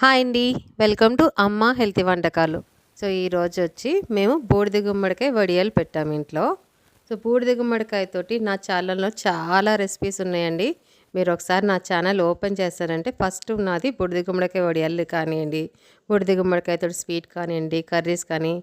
Hi అండి. Welcome to అమ్మ healthy వంటకాలు. సో ఈరోజు వచ్చి మేము బూడిద గుమ్మడికాయ వడియాలు పెట్టాము ఇంట్లో. సో బూడిద గుమ్మడికాయతోటి నా ఛానల్లో చాలా రెసిపీస్ ఉన్నాయండి. మీరు ఒకసారి నా ఛానల్ ఓపెన్ చేస్తారంటే ఫస్ట్ నాది బుడిది గుమ్మడికాయ వడియాలు కానివ్వండి బుడిది గుమ్మడికాయతో స్వీట్ కానివ్వండి కర్రీస్ కానీ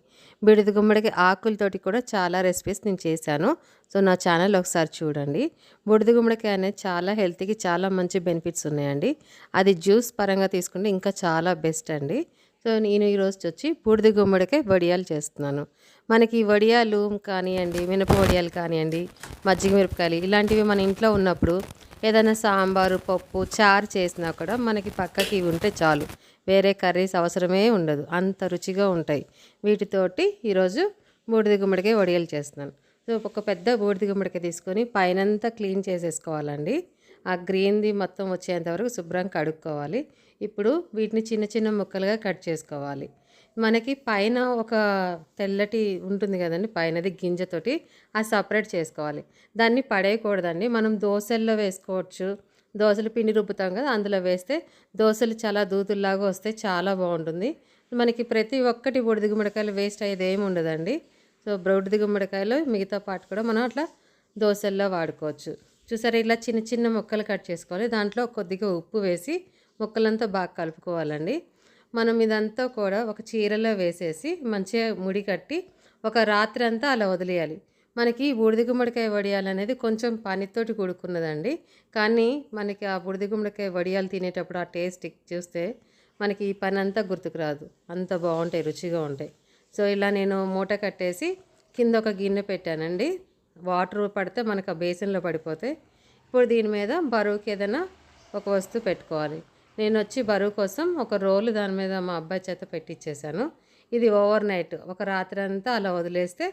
బుడిది గుమ్మడికాయ ఆకులతోటి కూడా చాలా రెసిపీస్ నేను చేశాను. సో నా ఛానల్ ఒకసారి చూడండి. బుడిది గుమ్మడికాయ అనేది చాలా హెల్త్కి చాలా మంచి బెనిఫిట్స్ ఉన్నాయండి. అది జ్యూస్ పరంగా తీసుకుంటే ఇంకా చాలా బెస్ట్ అండి. సో నేను ఈరోజు వచ్చి బూడిద గుమ్మడికాయ వడియాలు చేస్తున్నాను. మనకి వడియాలు కానివ్వండి మినప వడియాలు కానివ్వండి మజ్జిగ మిరపకాయలు ఇలాంటివి మన ఇంట్లో ఉన్నప్పుడు ఏదైనా సాంబారు పప్పు చారు చేసినా కూడా మనకి పక్కకి ఉంటే చాలు. వేరే కర్రీస్ అవసరమే ఉండదు. అంత రుచిగా ఉంటాయి. వీటితోటి ఈరోజు బూడిద గుమ్మడికాయ వడియలు చేస్తున్నాను. సో ఒక పెద్ద బూడిద గుమ్మడికాయ తీసుకొని పైనంతా క్లీన్ చేసేసుకోవాలండి. ఆ గ్రీన్ది మొత్తం వచ్చేంత వరకు శుభ్రంగా కడుక్కోవాలి. ఇప్పుడు వీటిని చిన్న చిన్న ముక్కలుగా కట్ చేసుకోవాలి. మనకి పైన ఒక తెల్లటి ఉంటుంది కదండి పైనది గింజతోటి అది సపరేట్ చేసుకోవాలి. దాన్ని పడేయకూడదండి. మనం దోశల్లో వేసుకోవచ్చు. దోశలు పిండి రుబ్బుతాం కదా అందులో వేస్తే దోశలు చాలా దూతుల్లాగా వస్తే చాలా బాగుంటుంది. మనకి ప్రతి ఒక్కటి బొడిది గుమ్మడికాయలు వేస్ట్ అయ్యేది ఏమి ఉండదండి. సో బ్రౌడ్ గుమ్మడికాయలు మిగతా పాటు కూడా మనం అట్లా దోశల్లో వాడుకోవచ్చు. చూసారా ఇలా చిన్న చిన్న ముక్కలు కట్ చేసుకోవాలి. దాంట్లో కొద్దిగా ఉప్పు వేసి ముక్కలంతా బాగా కలుపుకోవాలండి. మనం ఇదంతా కూడా ఒక చీరలో వేసేసి మంచిగా ముడి కట్టి ఒక రాత్రి అంతా అలా వదిలేయాలి. మనకి బూడిద గుమ్మడికాయ వడియాలు అనేది కొంచెం పనితోటి కూడుకున్నదండి. కానీ మనకి ఆ బూడిద గుమ్మడికాయ వడియాలు తినేటప్పుడు ఆ టేస్ట్ చూస్తే మనకి ఈ పని అంతా గుర్తుకు రాదు. అంత బాగుంటాయి రుచిగా ఉంటాయి. సో ఇలా నేను మూట కట్టేసి కింద ఒక గిన్నె పెట్టానండి. వాటర్ పడితే మనకు ఆ బేసిన్లో పడిపోతాయి. ఇప్పుడు దీని మీద బరువుకి ఏదైనా ఒక వస్తువు పెట్టుకోవాలి. నేను వచ్చి బరువు కోసం ఒక రోలు దాని మీద మా అబ్బాయి చేత పెట్టించేశాను ఇది ఓవర్ నైట్. ఒక రాత్రి అంతా అలా వదిలేస్తే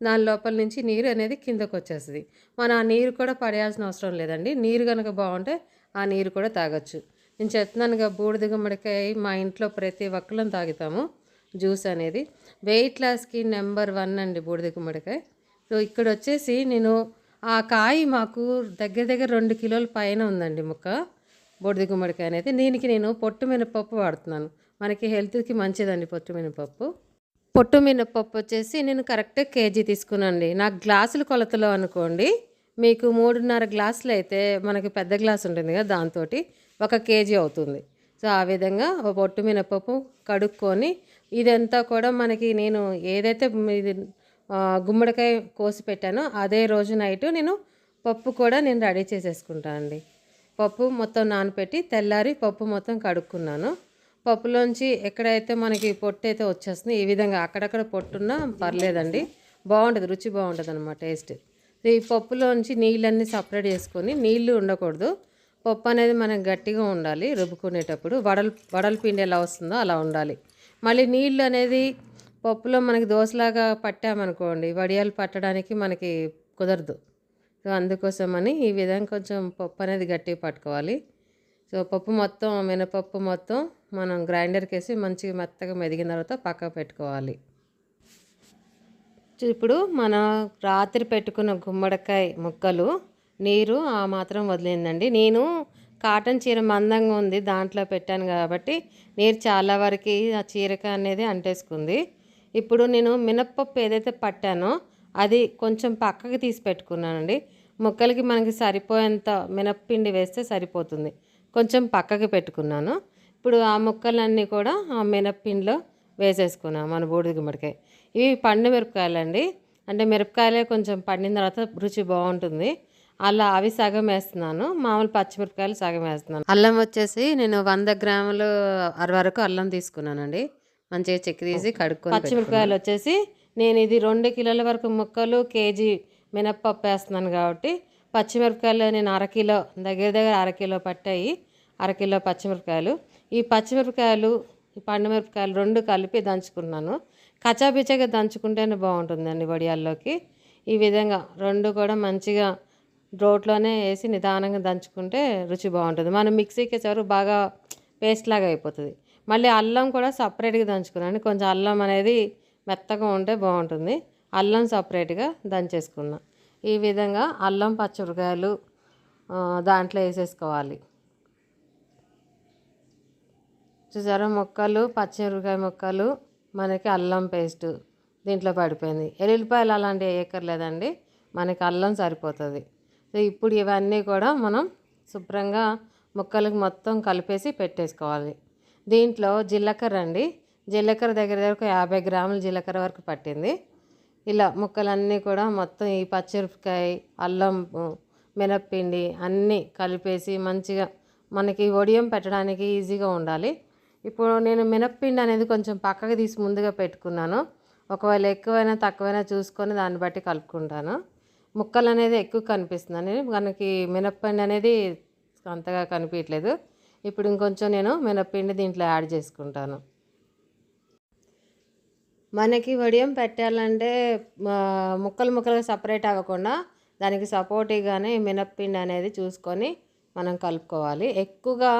దాని లోపల నుంచి నీరు అనేది కిందకు వచ్చేస్తుంది మనం ఆ నీరు కూడా పడేయాల్సిన అవసరం లేదండి. నీరు కనుక బాగుంటే ఆ నీరు కూడా తాగొచ్చు. నేను చెప్తున్నానుగా బూడిద గుమ్మడికాయ మా ఇంట్లో ప్రతి ఒక్కళ్ళం తాగుతాము. జ్యూస్ అనేది. వెయిట్ లాస్కి నెంబర్ వన్ అండి బూడిద గుమ్మడికాయ. సో ఇక్కడ వచ్చేసి నేను ఆ కాయ మాకు దగ్గర దగ్గర రెండు కిలోల పైన ఉందండి ముక్క. బూడిద గుమ్మడికాయ అనేది. దీనికి నేను పొట్టు మినపప్పు వాడుతున్నాను. మనకి హెల్త్కి మంచిదండి పొట్టు మినపప్పు. పొట్టు మినపప్పు వచ్చేసి నేను కరెక్ట్గా కేజీ తీసుకున్నానండి. నాకు గ్లాసుల కొలతలో అనుకోండి మీకు మూడున్నర గ్లాసులు అయితే మనకి పెద్ద గ్లాస్ ఉంటుంది కదా దాంతో ఒక కేజీ అవుతుంది. సో ఆ విధంగా ఒక పొట్టు మినపప్పు కడుక్కొని ఇదంతా కూడా మనకి నేను ఏదైతే ఇది గుమ్మడికాయ కోసి పెట్టానో అదే రోజు నైట్ నేను పప్పు కూడా నేను రెడీ చేసేసుకుంటానండి. పప్పు మొత్తం నానపెట్టి తెల్లారి పప్పు మొత్తం కడుక్కున్నాను. పప్పులోంచి ఎక్కడైతే మనకి పొట్టు అయితే వచ్చేస్తుంది ఈ విధంగా అక్కడక్కడ పొట్టున్నా పర్లేదండి. బాగుంటుంది రుచి బాగుంటుంది అనమాట టేస్ట్. ఈ పప్పులోంచి నీళ్ళన్నీ సపరేట్ చేసుకొని నీళ్ళు ఉండకూడదు. పప్పు అనేది మనకు గట్టిగా ఉండాలి రుబ్బుకునేటప్పుడు. వడలు వడల పిండి ఎలా వస్తుందో అలా ఉండాలి. మళ్ళీ నీళ్ళు అనేది పప్పులో మనకి దోశలాగా పట్టామనుకోండి వడియాలు పట్టడానికి మనకి కుదరదు. సో అందుకోసమని ఈ విధంగా కొంచెం పప్పు అనేది గట్టిగా పట్టుకోవాలి. సో పప్పు మొత్తం మినపప్పు మొత్తం మనం గ్రైండర్కి వేసి మంచిగా మెత్తగా మెదిగిన తర్వాత పక్కకు పెట్టుకోవాలి. ఇప్పుడు మన రాత్రి పెట్టుకున్న గుమ్మడికాయ ముక్కలు నీరు ఆ మాత్రం వదిలిందండి నేను కాటన్ చీర మందంగా ఉంది దాంట్లో పెట్టాను కాబట్టి నీరు చాలా వరకు ఆ చీరక అనేది అంటేసుకుంది. ఇప్పుడు నేను మినప్పప్పు ఏదైతే పట్టానో అది కొంచెం పక్కకి తీసి పెట్టుకున్నానండి. ముక్కలకి మనకి సరిపోయేంత మినప్పిండి వేస్తే సరిపోతుంది. కొంచెం పక్కకి పెట్టుకున్నాను. ఇప్పుడు ఆ ముక్కలన్నీ కూడా ఆ మినప్పిండిలో వేసేసుకున్నాను మన బూడిద గుమ్మడికాయ. ఇవి పండు మిరపకాయలండి. అంటే మిరపకాయలే కొంచెం పండిన తర్వాత రుచి బాగుంటుంది. అలా అవి సగం వేస్తున్నాను. మామూలు పచ్చిమిరపకాయలు సగం వేస్తున్నాను. అల్లం వచ్చేసి నేను వంద గ్రాములు అర వరకు అల్లం తీసుకున్నానండి. మంచిగా చెక్కి తీసి కడుక్కొని పచ్చిమిరపకాయలు వచ్చేసి నేను ఇది రెండు కిలోల వరకు ముక్కలు కేజీ మినప్పప్పు వేస్తున్నాను కాబట్టి పచ్చిమిరపకాయలు నేను అరకిలో దగ్గర దగ్గర అరకిలో పట్టాయి అరకిలో పచ్చిమిరపకాయలు. ఈ పచ్చిమిరపకాయలు ఈ పండు మిరపకాయలు రెండు కలిపి దంచుకున్నాను. కచాపిచగా దంచుకుంటేనే బాగుంటుందండి వడియాల్లోకి. ఈ విధంగా రెండు కూడా మంచిగా రోట్లోనే వేసి నిదానంగా దంచుకుంటే రుచి బాగుంటుంది. మనం మిక్సీకి చవరు బాగా పేస్ట్ లాగా అయిపోతుంది. మళ్ళీ అల్లం కూడా సపరేట్గా దంచుకున్నాను. కొంచెం అల్లం అనేది మెత్తగా ఉంటే బాగుంటుంది. అల్లం సపరేట్గా దంచేసుకున్నా. ఈ విధంగా అల్లం పచ్చిమిరకాయలు దాంట్లో వేసేసుకోవాలి. చూసారా? ముక్కలు పచ్చిమిరపకాయ ముక్కలు మనకి అల్లం పేస్ట్ దీంట్లో పడిపోయింది. ఎల్లుల్లిపాయలు అలాంటివి వేయక్కర్లేదండి. మనకి అల్లం సరిపోతుంది. సో ఇప్పుడు ఇవన్నీ కూడా మనం శుభ్రంగా ముక్కలకు మొత్తం కలిపేసి పెట్టేసుకోవాలి. దీంట్లో జీలకర్ర అండి. జీలకర్ర దగ్గర దగ్గర ఒక యాభై గ్రాముల జీలకర్ర వరకు పట్టింది. ఇలా ముక్కలన్నీ కూడా మొత్తం ఈ పచ్చిమిరపకాయ అల్లం మినప్పిండి అన్నీ కలిపేసి మంచిగా మనకి వడియం పెట్టడానికి ఈజీగా ఉండాలి. ఇప్పుడు నేను మినప్పిండి అనేది కొంచెం పక్కకు తీసి ముందుగా పెట్టుకున్నాను. ఒకవేళ ఎక్కువైనా తక్కువైనా చూసుకొని దాన్ని బట్టి కలుపుకుంటాను. ముక్కలు అనేది ఎక్కువ కనిపిస్తుందని మనకి మినప్పిండి అనేది అంతగా కనిపించట్లేదు. ఇప్పుడు ఇంకొంచెం నేను మినప్పిండి దీంట్లో యాడ్ చేసుకుంటాను. మనకి వడియం పెట్టాలంటే ముక్కలు ముక్కలుగా సపరేట్ అవ్వకుండా దానికి సపోర్టివ్గానే మినప్పిండి అనేది చూసుకొని మనం కలుపుకోవాలి. ఎక్కువగా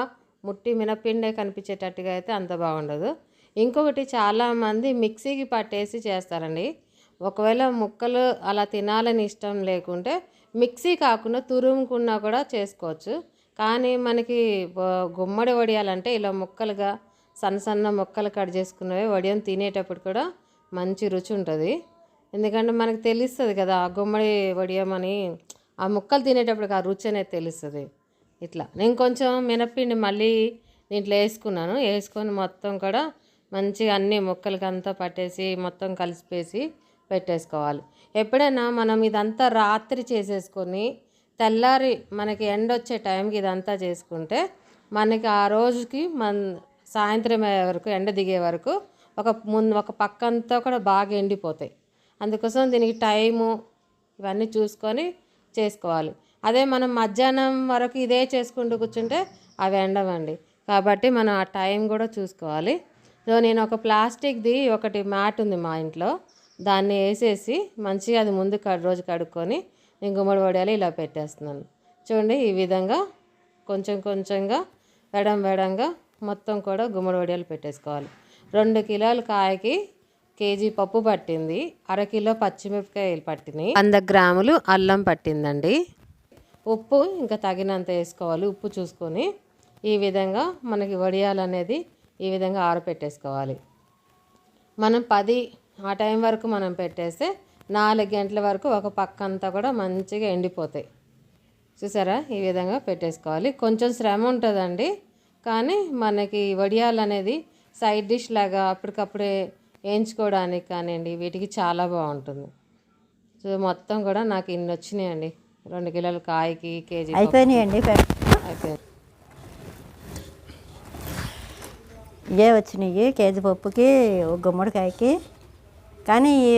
ముట్టి మినప్పిండే కనిపించేటట్టుగా అయితే అంత బాగుండదు. ఇంకొకటి చాలామంది మిక్సీకి పట్టేసి చేస్తారండి. ఒకవేళ ముక్కలు అలా తినాలని ఇష్టం లేకుంటే మిక్సీ కాకుండా తురుముకున్నా కూడా చేసుకోవచ్చు. కానీ మనకి గుమ్మడి వడియాలంటే ఇలా ముక్కలుగా సన్న సన్న మొక్కలు కట్ చేసుకున్నవి వడియం తినేటప్పుడు కూడా మంచి రుచి ఉంటుంది. ఎందుకంటే మనకు తెలుస్తుంది కదా ఆ గుమ్మడి వడియం అని ఆ ముక్కలు తినేటప్పుడు ఆ రుచి అనేది తెలుస్తుంది. ఇట్లా. నేను కొంచెం మినప్పిండి మళ్ళీ దీంట్లో వేసుకున్నాను. వేసుకొని మొత్తం కూడా మంచిగా అన్ని ముక్కలకి అంతా పట్టేసి మొత్తం కలిసిపేసి పెట్టేసుకోవాలి. ఎప్పుడైనా మనం ఇదంతా రాత్రి చేసేసుకొని తెల్లారి మనకి ఎండ వచ్చే టైంకి ఇదంతా చేసుకుంటే మనకి ఆ రోజుకి మన సాయంత్రం అయ్యే వరకు ఎండ దిగే వరకు ఒక ముందు ఒక పక్క అంతా కూడా బాగా ఎండిపోతాయి. అందుకోసం దీనికి టైము ఇవన్నీ చూసుకొని చేసుకోవాలి. అదే మనం మధ్యాహ్నం వరకు ఇదే చేసుకుంటూ కూర్చుంటే అవి ఎండవండి. కాబట్టి మనం ఆ టైం కూడా చూసుకోవాలి. సో నేను ఒక ప్లాస్టిక్ది ఒకటి మ్యాట్ ఉంది మా ఇంట్లో. దాన్ని వేసేసి మంచిగా అది ముందు రోజు కడుక్కొని నేను గుమ్మడి వడియాలు ఇలా పెట్టేస్తున్నాను. చూడండి ఈ విధంగా కొంచెం కొంచెంగా వెడం వెడంగా మొత్తం కూడా గుమ్మడి వడియాలు పెట్టేసుకోవాలి. రెండు కిలోల కాయకి కేజీ పప్పు పట్టింది. అరకిలో పచ్చిమిరపకాయలు పట్టినాయి. వంద గ్రాములు అల్లం పట్టిందండి. ఉప్పు ఇంకా తగినంత వేసుకోవాలి. ఉప్పు చూసుకొని ఈ విధంగా మనకి వడియాలు అనేది ఈ విధంగా ఆరపెట్టేసుకోవాలి. మనం పది ఆ టైం వరకు మనం పెట్టేస్తే నాలుగు గంటల వరకు ఒక పక్క అంతా కూడా మంచిగా ఎండిపోతాయి. చూసారా? ఈ విధంగా పెట్టేసుకోవాలి. కొంచెం శ్రమ ఉంటుందండి. కానీ మనకి వడియాలు అనేది సైడ్ డిష్ లాగా అప్పటికప్పుడే వేయించుకోవడానికి కానివ్వండి వీటికి చాలా బాగుంటుంది. సో మొత్తం కూడా నాకు ఇన్ని వచ్చినాయండి. రెండు కిలోల కాయకి కేజీ అయిపోయినాయండి అయిపోయింది. ఇవే వచ్చినాయి కేజీ పప్పుకి ఒక గుమ్మడికాయకి కానీ ఈ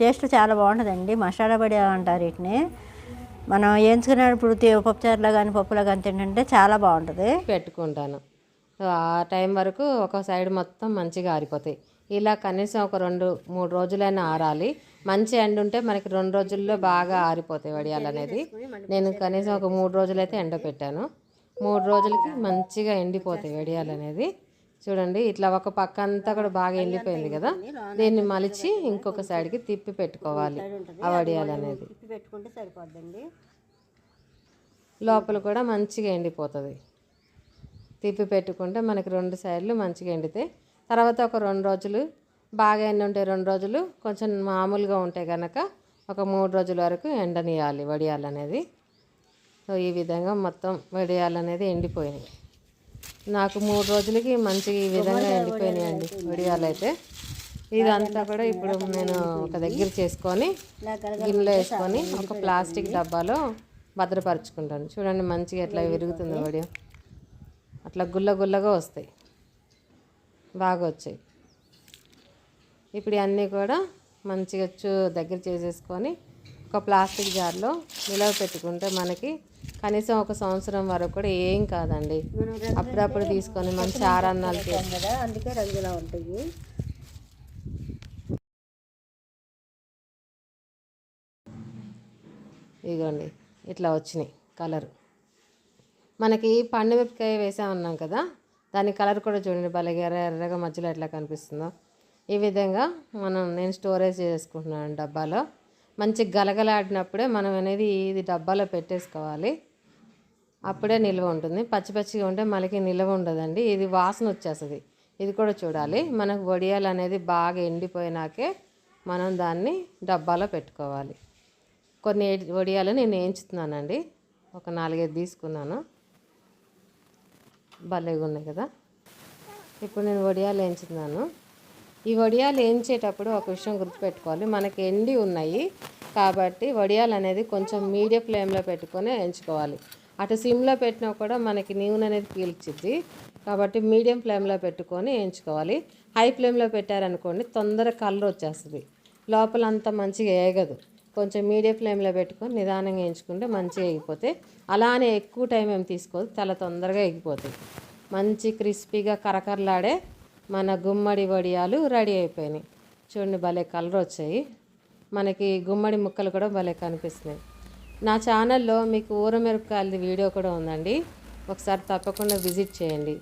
టేస్ట్ చాలా బాగుంటుందండి. మసాలా పడి అంటారు వీటిని. మనం వేయించుకునేటప్పుడు ఇప్పుడు పప్పుచారులో కానీ పప్పులో కానీ తింటుంటే చాలా బాగుంటుంది. పెట్టుకుంటాను. ఆ టైం వరకు ఒక సైడ్ మొత్తం మంచిగా ఆరిపోతాయి. ఇలా కనీసం ఒక రెండు మూడు రోజులైనా ఆరాలి. మంచి ఎండ ఉంటే మనకి రెండు రోజుల్లో బాగా ఆరిపోతాయి వడియాలు అనేది నేను కనీసం ఒక మూడు రోజులైతే ఎండ పెట్టాను మూడు రోజులకి మంచిగా ఎండిపోతాయి వడియాలు అనేది చూడండి ఇట్లా ఒక పక్క అంతా కూడా బాగా ఎండిపోయింది కదా. దీన్ని మలిచి ఇంకొక సైడ్కి తిప్పి పెట్టుకోవాలి ఆ వడియాలు అనేది. పెట్టుకుంటే సరిపోద్దండి లోపల కూడా మంచిగా ఎండిపోతుంది. తిప్పి పెట్టుకుంటే మనకి రెండు సైడ్లు మంచిగా ఎండితాయి తర్వాత ఒక రెండు రోజులు బాగా ఎండి ఉంటాయి రెండు రోజులు కొంచెం మామూలుగా ఉంటాయి కనుక ఒక మూడు రోజుల వరకు ఎండనియాలి వడియాలు అనేది. సో ఈ విధంగా మొత్తం వడియాలు అనేది ఎండిపోయినాయి. నాకు మూడు రోజులకి మంచి విధంగా ఎండిపోయినాయండి వడియాలు అయితే ఇదంతా కూడా ఇప్పుడు నేను ఒక దగ్గర చేసుకొని గిన్నెలో వేసుకొని ఒక ప్లాస్టిక్ డబ్బాలో భద్రపరుచుకుంటాను. చూడండి మంచిగా ఎట్లా విరుగుతుంది వడియం. అట్లా గుల్ల గుల్లగా వస్తాయి. బాగా వచ్చాయి. ఇప్పుడు అన్నీ కూడా మంచిగా చూ దగ్గర చేసేసుకొని ఒక ప్లాస్టిక్ జార్లో నిలవ పెట్టుకుంటే మనకి కనీసం ఒక సంవత్సరం వరకు కూడా ఏం కాదండి. అప్పుడప్పుడు తీసుకొని మంచి కదా అందుకే రంగులా ఉంటాయి. ఇదిగోండి ఇట్లా వచ్చినాయి కలర్. మనకి పండు మిరపకాయ వేసామన్నాం కదా దాని కలర్ కూడా చూడండి భలేగా ఎర్ర ఎర్రగా మధ్యలో ఎట్లా కనిపిస్తుందో. ఈ విధంగా మనం నేను స్టోరేజ్ చేసుకుంటున్నాను డబ్బాలో. మంచి గలగలాడినప్పుడే మనం అనేది ఇది డబ్బాలో పెట్టేసుకోవాలి. అప్పుడే నిల్వ ఉంటుంది. పచ్చి పచ్చిగా ఉంటే మనకి నిల్వ ఉండదండి. ఇది వాసన వచ్చేస్తుంది. ఇది కూడా చూడాలి. మనకు వడియాలు అనేది బాగా ఎండిపోయినాకే మనం దాన్ని డబ్బాలో పెట్టుకోవాలి. కొన్ని వడియాలు నేను వేయించుతున్నానండి. ఒక నాలుగైదు తీసుకున్నాను. భలేగా ఉన్నాయి కదా. ఇప్పుడు నేను వడియాలు వేయించుతున్నాను. ఈ వడియాలు వేయించేటప్పుడు ఒక విషయం గుర్తుపెట్టుకోవాలి. మనకి ఎండి ఉన్నాయి కాబట్టి వడియాలు అనేది కొంచెం మీడియం ఫ్లేమ్లో పెట్టుకొని వేయించుకోవాలి. అటు సిమ్లో పెట్టినా కూడా మనకి నూనె అనేది పీల్చిద్ది. కాబట్టి మీడియం ఫ్లేమ్లో పెట్టుకొని వేయించుకోవాలి. హై ఫ్లేమ్లో పెట్టారనుకోండి తొందర కలర్ వచ్చేస్తుంది. లోపల అంతా మంచిగా వేగదు కొంచెం మీడియం ఫ్లేమ్లో పెట్టుకొని నిదానంగా వేయించుకుంటే మంచిగా ఎగిపోతే అలానే ఎక్కువ టైం ఏం తీసుకోదు. చాలా తొందరగా ఎగిపోతుంది మంచి క్రిస్పీగా కరకరలాడే మన గుమ్మడి వడియాలు రెడీ అయిపోయినాయి. చూడండి భలే కలర్ వచ్చాయి. మనకి గుమ్మడి ముక్కలు కూడా భలే కనిపిస్తున్నాయి. నా ఛానల్లో మీకు ఊరమిరపకాయలది వీడియో కూడా ఉందండి. ఒకసారి తప్పకుండా విజిట్ చేయండి.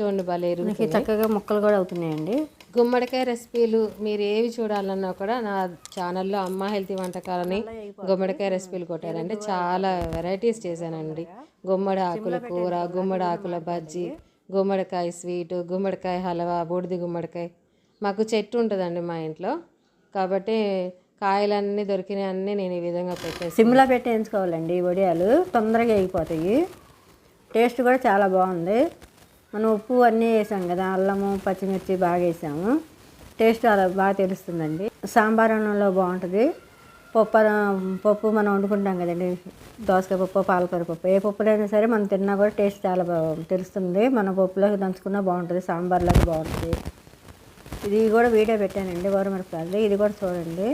చూడండి ఇరుగుతున్నాయి. చక్కగా ముక్కలు కూడా అవుతున్నాయండి. గుమ్మడికాయ రెసిపీలు మీరు ఏవి చూడాలన్నా కూడా నా ఛానల్లో అమ్మ హెల్తీ వంటకాలని గుమ్మడికాయ రెసిపీలు కొట్టారంటే చాలా వెరైటీస్ చేశానండి. గుమ్మడి ఆకుల కూర గుమ్మడి ఆకుల బజ్జీ గుమ్మడికాయ స్వీటు గుమ్మడికాయ హల్వా బూడిది గుమ్మడికాయ. మాకు చెట్టు ఉంటుందండి మా ఇంట్లో. కాబట్టి కాయలన్నీ దొరికినవన్నీ నేను ఈ విధంగా పెట్టేసి సిమ్లో పెట్టి వేయించుకోవాలండి ఈ వడియాలు. తొందరగా వేగిపోతాయి టేస్ట్ కూడా చాలా బాగుంది. మనం ఉప్పు అన్నీ వేసాం కదా అల్లము పచ్చిమిర్చి బాగా వేసాము. టేస్ట్ అలా బాగా తెలుస్తుందండి. సాంబార్ అన్నంలో బాగుంటుంది. పప్పు పప్పు మనం వండుకుంటాం కదండి. దోసకాయ పప్పు పాలకూర పప్పు. ఏ పప్పులైనా సరే మనం తిన్నా కూడా టేస్ట్ చాలా తెలుస్తుంది. మన పప్పులోకి దంచుకున్నా బాగుంటుంది. సాంబార్లోకి బాగుంటుంది. ఇది కూడా వీడియో పెట్టానండి. గవర్నమెంట్ ఇది కూడా చూడండి.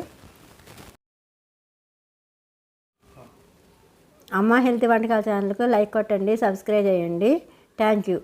అమ్మ హెల్త్ వంటకాల ఛానల్కు లైక్ కొట్టండి సబ్స్క్రైబ్ చేయండి. Thank you.